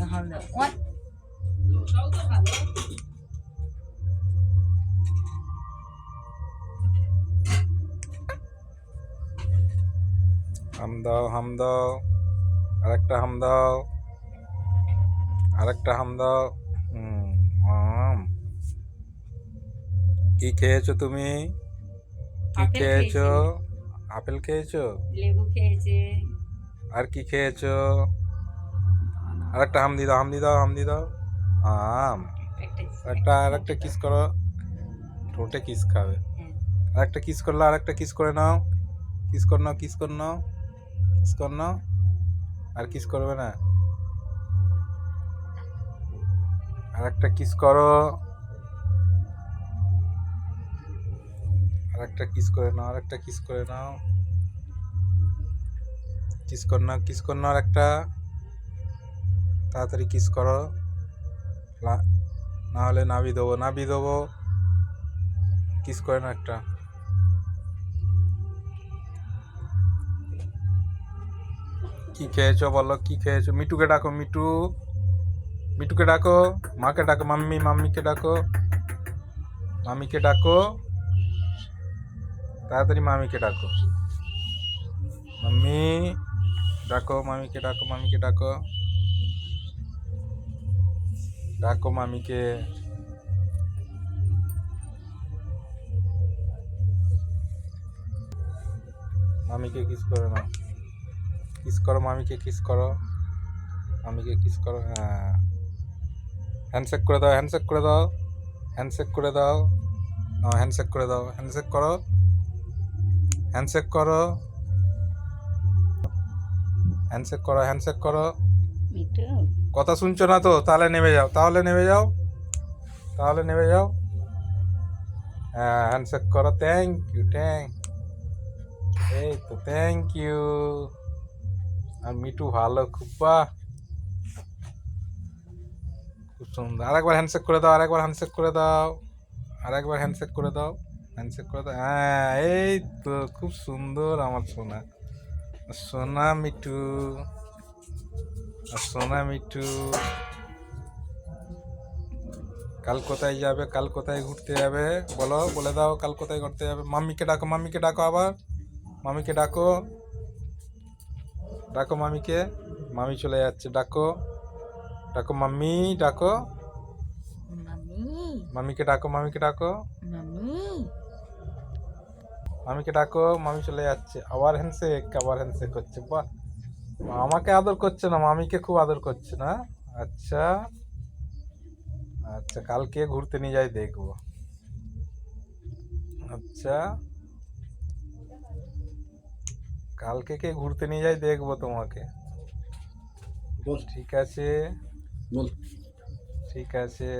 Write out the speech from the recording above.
দাও ওয়াট হাম দাও হাম দাও। আরেকটা হাম দাও। আরেকটা হাম দাও। হুম কি খেয়েছো তুমি? কি খেয়েছো। আপেল খেয়েছো? লেবু খেয়েছে। আর কি খেয়েছো? আরেকটা হাম দি দাও হাম দি দাও হাম দি দাও। আম। একটা আর একটা কিস করো। ঠোঁটে কিস খাবে। হ্যাঁ। আরেকটা কিস করল আরেকটা কিস করে নাও। কিস কর নাও কিস কর নাও। কিস কর নাও। আর কিস করবে না। আরেকটা কিস করো। আরেকটা কিস করে নাও আরেকটা কিস করে নাও। কিস কর নাও কিস কর নাও আরেকটা। তাড়াতাড়ি কিস করো। না হলে নাবি দেবো নাবি দেবো। কিস করে না একটা। কি খেয়েছো বলো, কি খেয়েছো? মিটুকে ডাকো মিটু মিটুকে ডাকো, মাকে ডাকো, মাম্মি, মাম্মিকে ডাকো। মামিকে ডাকো। তাড়াতাড়ি মামিকে ডাকো। মাম্মি, ডাকো মামিকে ডাকো মামিকে ডাকো। ডাকো মামিকে মামিকে কিস করো না কিস করো মামিকে কিস করো মামিকে কিস করো হ্যাঁ হ্যান্ডশেক করে দাও হ্যান্ডশেক করে দাও হ্যান্ডশেক করে দাও হ্যান্ডশেক করে দাও হ্যান্ডশেক করো হ্যান্ডশেক করো হ্যান্ডশেক করো হ্যান্ডশেক করো কথা শুনছো না তো? তাহলে নেমে যাও, তাহলে নেমে যাও, তাহলে নেমে যাও। হ্যাঁ হ্যান্ডশেক করো থ্যাংক ইউ থ্যাংক এই তো থ্যাংক ইউ আর মিটু ভালো, খুব বাহ খুব সুন্দর। আরেকবার হ্যান্ডশেক করে দাও, আরেকবার হ্যান্ডশেক করে দাও। আরেকবার হ্যান্ডশেক করে দাও হ্যান্ডশেক করে দাও। হ্যাঁ এই তো, খুব সুন্দর আমার সোনা। সোনা মিটু। সোনা মিঠু কাল কোথায় যাবে, কাল কোথায় ঘুরতে যাবে? বলো, বলে দাও কাল কোথায় ঘুরতে যাবে। মাম্মিকে ডাকো মাম্মিকে ডাকো আবার। মামিকে ডাকো। ডাকো মামিকে। মামি চলে যাচ্ছে, ডাকো। ডাকো মাম্মি ডাকো। মামি মামিকে ডাকো মামিকে ডাকো। মামি মামিকে ডাকো, মামি চলে যাচ্ছে। আবার হ্যান্ডশেক আবার হ্যান্ডশেক করছে, বাহ। আমাকে আদর করছে না মামিকে খুব আদর করছে না। আচ্ছা আচ্ছা কালকে ঘুরতে নিয়ে যাই দেখব। আচ্ছা কালকে কে ঘুরতে নিয়ে যাই দেখব তোমাকে। ঠিক আছে। ঠিক আছে।